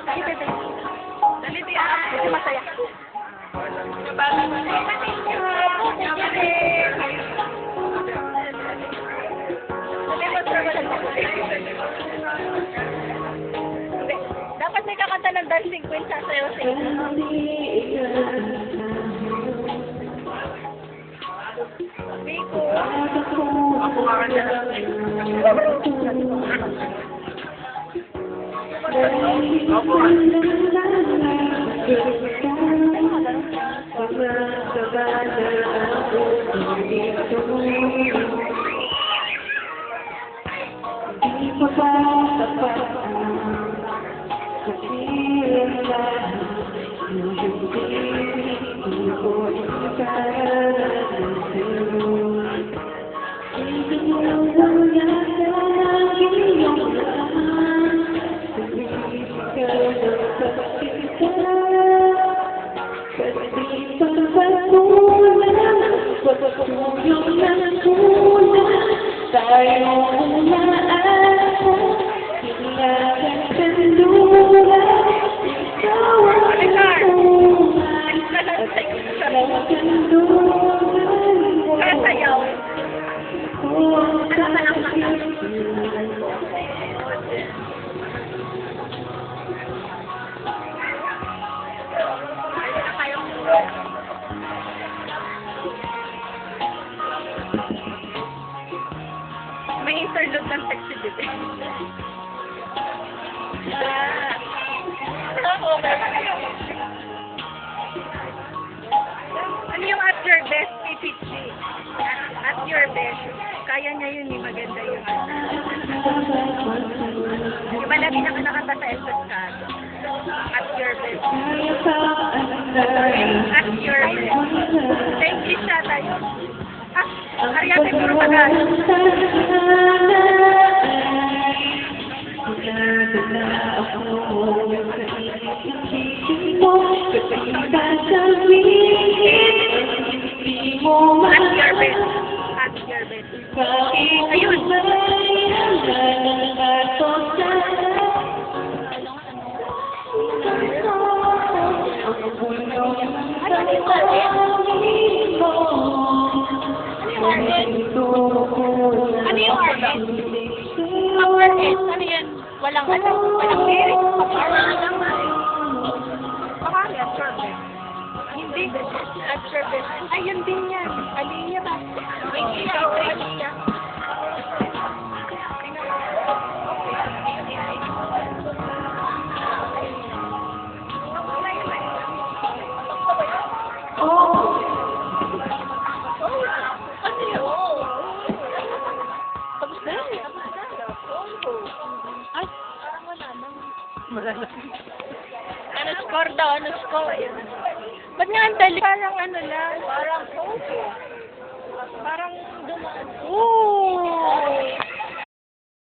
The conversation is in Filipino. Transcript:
Dali, di ah. Kasi masaya. Dapat may kakanta ng dancing queen sa sayo Biko. Ako nga at pinagkandulan interlude ng bebe. Ah. Ano yung at your best, PPG? At your best. Kaya niya yun, eh, maganda yung ano. Iba na pinakanakanta sa Estescado. At your best. At your best. Thank you siya tayo. Ah, Ariate, puro Tagalog. Your best. At your best. Ayun. Ano yung artist? Ang artist, ano yan? Walang ano? Walang lyrics? Your best. Hindi. At your best. Ay, yun din yan. Aliyah ba? Ikaw, Aliyah. Ano yun? Tapos na yun. Ay, parang wala. Ano score daw? Ano score? Ba't nga ang dali? Parang ano lang. Parang photo. Parang dumaan. Ooh!